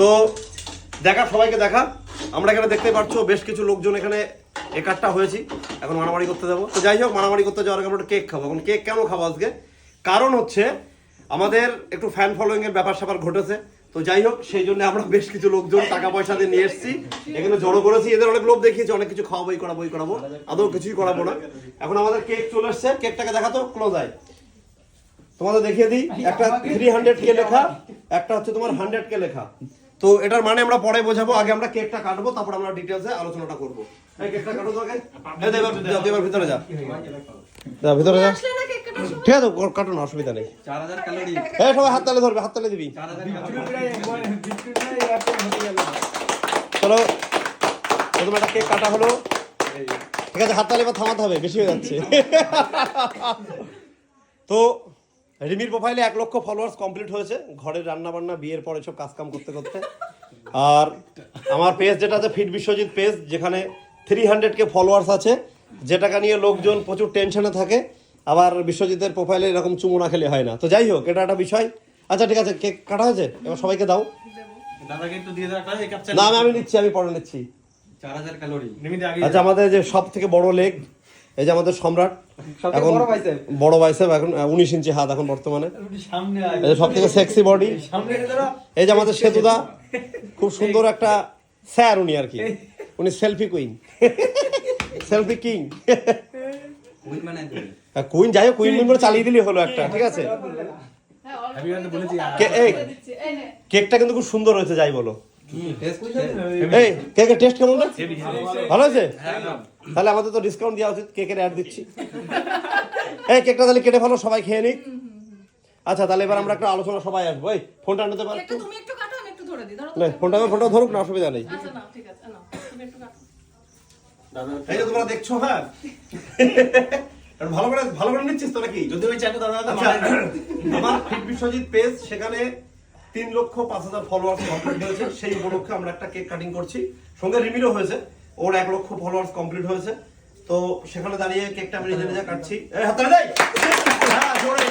তো দেখা, সবাইকে দেখা। আমরা এখানে দেখতে পাচ্ছ বেশ কিছু লোকজন এখানে একাট্টা হয়েছি। এখন মারামারি করতে যাব। তো যাই হোক, মারামারি করতে যাওয়ার আগে কেক খাব। এখন কেক কেন খাব আজকে? কারণ হচ্ছে আমাদের একটু ফ্যান ফলোয়িং এর ব্যাপার স্যাপার ঘটেছে। তো যাই হোক, সেই জন্য আমরা বেশ কিছু লোকজন টাকা পয়সা দিয়ে নিয়ে এসেছি। এখানে জড়ো করেছি। এদের অনেক লোভ দেখিয়েছি, অনেক কিছু খাওয়াবই করাবোই করাবো আদৌ কিছুই করাবো না। এখন আমাদের কেক চলে এসছে। কেকটাকে দেখাতো ক্লোজ আয় তোমাদের দেখিয়ে দিই একটা থ্রি হান্ড্রেড কে লেখা একটা হচ্ছে তোমার হান্ড্রেড কে লেখা। তো এটার মানে আমরা পরে বোঝাবো আগে আমরা কেকটা কাটবো তারপর আমরা ডিটেলসে আলোচনাটা করব। এই কেকটা কাটো তো আগে। এবার এবার ভিতরে যা যা ভিতরে যা। ঠিক আছে কর- কাটো না অসুবিধা নেই। সবাই হাত তালে ধরবে হাত তালে দিবি। চলো প্রথমে একটা কেক কাটা হলো। ঠিক আছে হাত তালে এবার থামাতে হবে বেশি হয়ে যাচ্ছে। তো রিমির প্রোফাইলে এক লক্ষ ফলোয়ার্স কমপ্লিট হয়েছে। ঘরের রান্না বান্না বিয়ের পরে সব কাজ কাম করতে করতে। আর আমার পেজ যেটা আছে ফিট বিশ্বজিৎ পেজ যেখানে থ্রি হান্ড্রেড কে ফলোয়ার্স আছে। যেটাকে নিয়ে লোকজন প্রচুর টেনশনে থাকে আবার বিশ্বজিতের প্রোফাইলে এরকম চুমো না খেলে হয় না। তো যাই হোক এটা একটা বিষয়। আচ্ছা ঠিক আছে কেক কাটা হয়েছে? এবার সবাইকে দাও। না আমি আমি নিচ্ছি আমি পরে নিচ্ছি। আচ্ছা আমাদের যে সব থেকে বড় লেগ এই যে আমাদের সম্রাট এখন বড় বাইসেপ এখন উনিশ ইঞ্চি হাত এখন বর্তমানে। এই যে সব থেকে সেক্সি বডি এই যে আমাদের সেতুদা খুব সুন্দর একটা স্যার উনি আর কি। উনি সেলফি কুইন সেলফি কিং মানে কুইন যাই হোক কুইন কুইন চালিয়ে দিলেই হলো একটা ঠিক আছে? হ্যাঁ কেকটা কিন্তু খুব সুন্দর হয়েছে যাই বলো। এই কেকের টেস্ট কেমন ভালো হয়েছে? একদম। তাহলে আমাদের তো ডিসকাউন্ট দেওয়া উচিত কেকের অ্যাড দিচ্ছি। এই কেকটা তাহলে কেটে ফেলো সবাই খেয়ে নিক। আচ্ছা তাহলে এবার আমরা একটা আলোচনা সবাই আসব। এই ফোনটা নিতে পারো তুমি একটু কাটো আমি একটু ধরে দিই। ধরো তো। না ফোনটা ফোনটা ধরুক না অসুবিধা নেই। আচ্ছা না ঠিক আছে নাও তুমি একটু কাটো। এই যে তোমরা দেখছ হ্যাঁ? ভালো করে ভালো করে নিচ্ছিস তো নাকি? যদি ওই দাদা আচ্ছা আমার ফিট বিশ্বজিৎ পেজ সেখানে তিন লক্ষ পাঁচ হাজার ফলোয়ার্স কমপ্লিট হয়েছে। সেই উপলক্ষে আমরা একটা কেক কাটিং করছি। সঙ্গে রিমিলও হয়েছে। ওর এক লক্ষ ফলোয়ার্স কমপ্লিট হয়েছে। তো সেখানে দাঁড়িয়ে কেকটা আমি নিজে নিজে কাটছি। দেই? হ্যাঁ জোরে।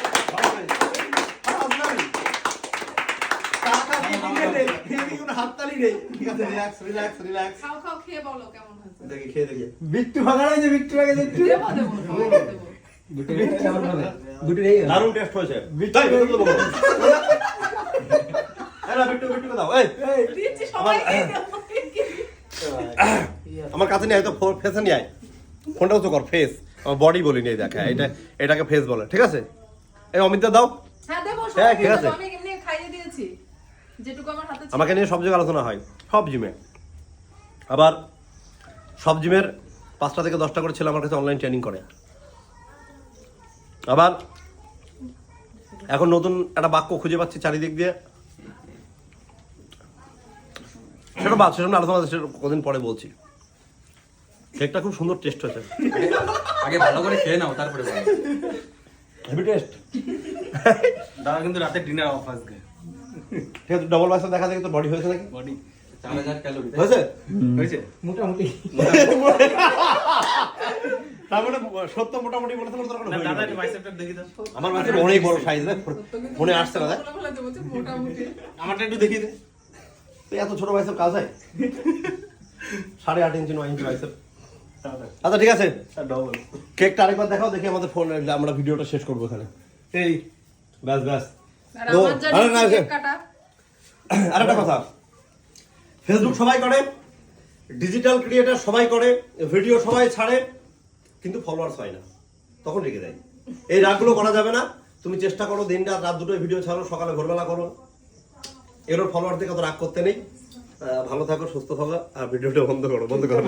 হ্যাঁ, দারুণ টেস্ট হয়েছে। দাও এই দিচ্ছি সবাইকে দেবো আমার কাছে নিয়ে আয় তো ফেসে নিয়ে আয়। ফোনটাও তো কর ফেস আমার বডি বলি নিয়ে দেখা এটা এটাকে ফেস বলে ঠিক আছে? এই অমিতদা দাও। হ্যাঁ হ্যাঁ, ঠিক আছে। আমি এমনি খাইয়ে দিয়েছি। যেটুকু আমার হাতে আমাকে নিয়ে সব জায়গায় আলোচনা হয় সব জিমে। আবার সব জিমের পাঁচটা থেকে দশটা করে ছেলে আমার কাছে অনলাইন ট্রেনিং করে। আবার এখন নতুন একটা বাক্য খুঁজে পাচ্ছি চারিদিক দিয়ে। সেটা বাদ সেটা আলোচনা কদিন পরে বলছি। কেকটা খুব সুন্দর টেস্ট হয়েছে। আগে ভালো করে খেয়ে নাও তারপরে হেভি টেস্ট দাদা কিন্তু রাতে ডিনার অফ আজকে। ঠিক আছে ডবল বাইসেপ দেখা দেখি তো বডি হয়েছে নাকি? বডি হয়েছে? হয়েছে? মোটামুটি। মানে সত্য মোটামুটি তোর আমার মাঝে অনেক বড় সাইজ মনে আসছে না আমারটা একটু দে। এত ছোট বাইসেপ কাজ হয় সাড়ে আট ইঞ্চি নয় ইঞ্চি বাইসেপ আচ্ছা ঠিক আছে। কেকটা আরেকবার দেখাও দেখি আমাদের ফোন আমরা ভিডিওটা শেষ করব এখানে। এই ব্যাস ব্যাস। আর তো, আমার যা আরে না, কেক কাটা? আরেকটা কথা। ফেসবুক সবাই করে ডিজিটাল ক্রিয়েটার সবাই করে ভিডিও সবাই ছাড়ে কিন্তু ফলোয়ার্স হয় না। তখন রেখে দেয়। এই রাগগুলো করা যাবে না। তুমি চেষ্টা করো দিন রাত রাত দুটোয় ভিডিও ছাড়ো সকালে ভোরবেলা করো। এগুলোর ফলোয়ার থেকে অত রাগ করতে নেই। ভালো থাকো সুস্থ থাকো আর ভিডিওটা বন্ধ করো বন্ধ করো।